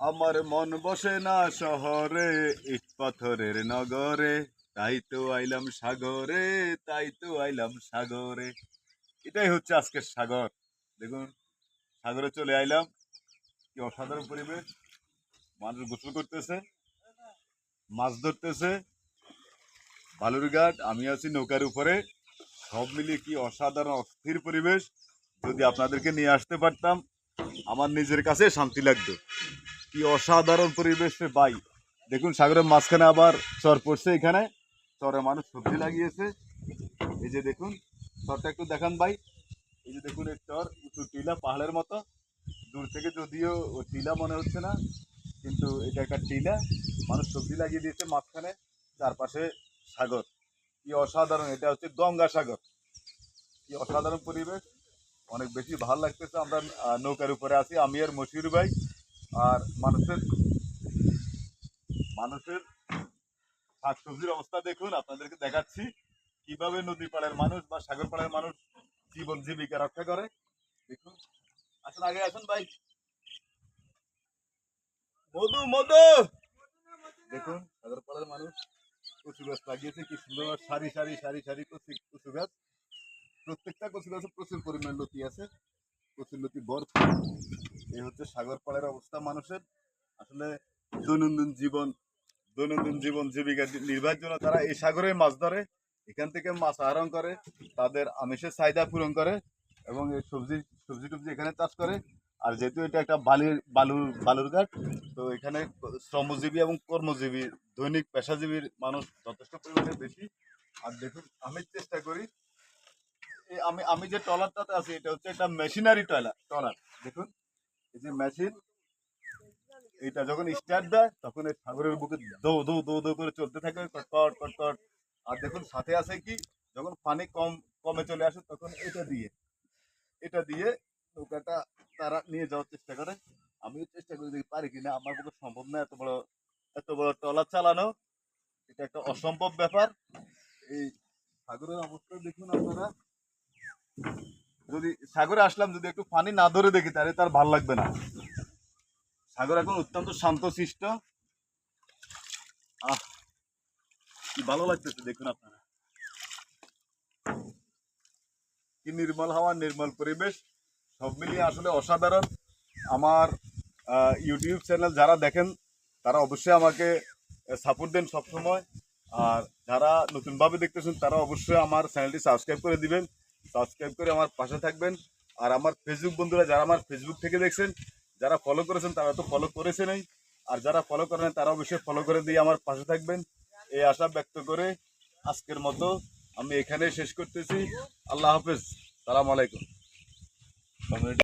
আমার মন বসে না শহরে, ইট পাথরের নগরে। তাই তো আইলাম সাগরে, তাই তো আইলাম সাগরে। এটাই হচ্ছে আজকের সাগর। দেখুন, সাগরে চলে আইলাম। কি অসাধারণ পরিবেশ। মানুষ গোসল করতেছে, মাছ ধরতেছে। বালুরঘাট আমি আছি নৌকার উপরে। সব মিলিয়ে কি অসাধারণ, অস্থির পরিবেশ। যদি আপনাদেরকে নিয়ে আসতে পারতাম, আমার নিজের কাছে শান্তি লাগতো। কি অসাধারণ পরিবেশে পাই দেখুন, সাগরের মাঝখানে আবার চর পড়ছে এখানে। চরে মানুষ সবজি লাগিয়েছে। এই যে দেখুন চরটা একটু দেখান, ভাই। এই যে দেখুন, এই চর উঁচু টিলা পাহাড়ের মতো। দূর থেকে যদিও টিলা মনে হচ্ছে না, কিন্তু এটা একটা টিলা। মানুষ সবজি লাগিয়ে দিয়েছে মাঝখানে, চারপাশে সাগর। কি অসাধারণ, এটা হচ্ছে গঙ্গা সাগর। কি অসাধারণ পরিবেশ। অনেক বেশি ভালো লাগতেছে, আমরা নৌকার উপরে আছি। আমি আর মশিউর ভাই আর মানুষের মানুষের শাকসবজির অবস্থা দেখুন, আপনাদেরকে দেখাচ্ছি কীভাবে নদী পাড়ের মানুষ বা সাগর পাড়ের মানুষ জীবন জীবিকা রক্ষা করে। দেখুন, আসুন, আগে আসুন ভাই। মধু মধু! দেখুন সাগর পাড়ের মানুষ কচু গাছ লাগিয়েছে, কি সুন্দর সারি সারি সারি সারি কচু গাছ। প্রত্যেকটা কচু গাছে প্রচুর পরিমাণ লতি আছে, প্রচুর লতি ভরপুর। এই হচ্ছে সাগর পাড়ের অবস্থা মানুষের। আসলে দৈনন্দিন জীবন দৈনন্দিন জীবন জীবিকা নির্বাহের জন্য তারা এই সাগরে মাছ ধরে, এখান থেকে মাছ আহরণ করে, তাদের আমিষের চাহিদা পূরণ করে এবং এই সবজি সবজি টবজি এখানে চাষ করে। আর যেহেতু এটা একটা বালির বালুর বালুরঘাট তো এখানে শ্রমজীবী এবং কর্মজীবী, দৈনিক পেশাজীবীর মানুষ যথেষ্ট পরিমাণে বেশি। আর দেখুন, আমি চেষ্টা করি আমি আমি যে ট্রলারটাতে আছি, এটা হচ্ছে একটা মেশিনারি ট্রলার ট্রলার। দেখুন এই যে মেশিন এটা যখন স্টার্ট দেয়, তখন এই সাগরের বুকে দৌ দৌ দৌ দৌ করে চলতে থাকে কটকট কটকট আর দেখুন, সাথে আছে কি, যখন পানি কম, কমে চলে আসে, তখন এটা দিয়ে এটা দিয়ে নৌকাটা তারা নিয়ে যাওয়ার চেষ্টা করে। আমিও চেষ্টা করি দেখি পারি কিনা, আমার পক্ষে সম্ভব না, এত বড় এত বড় ট্রলার চালানো। এটা একটা অসম্ভব ব্যাপার। এই সাগরের অবস্থা দেখুন আপনারা। যদি সাগরে আসলাম, যদি একটু পানি না ধরে দেখি, তাহলে তার ভালো লাগবে না। সাগর এখন অত্যন্ত শান্ত সৃষ্ট কি ভালো লাগতেছে, দেখুন আপনারা। কি নির্মল হাওয়া, নির্মল পরিবেশ। সব মিলিয়ে আসলে অসাধারণ। আমার ইউটিউব চ্যানেল যারা দেখেন, তারা অবশ্যই আমাকে সাপোর্ট দেন সবসময়। আর যারা নতুনভাবে দেখতেছেন, তারা অবশ্যই আমার চ্যানেলটি সাবস্ক্রাইব করে দিবেন। সাবস্ক্রাইব করে আমার পাশে থাকবেন। আর আমার ফেসবুক বন্ধুরা, যারা আমার ফেসবুক থেকে দেখছেন, যারা ফলো করেছেন, তারা তো ফলো করেছেনই। আর যারা ফলো করেন তারা অবশ্যই ফলো করে দিয়ে আমার পাশে থাকবেন। এই আশা ব্যক্ত করে আজকের মতো আমি এখানে শেষ করতেছি। আল্লাহ হাফেজ। সালাম আলাইকুম।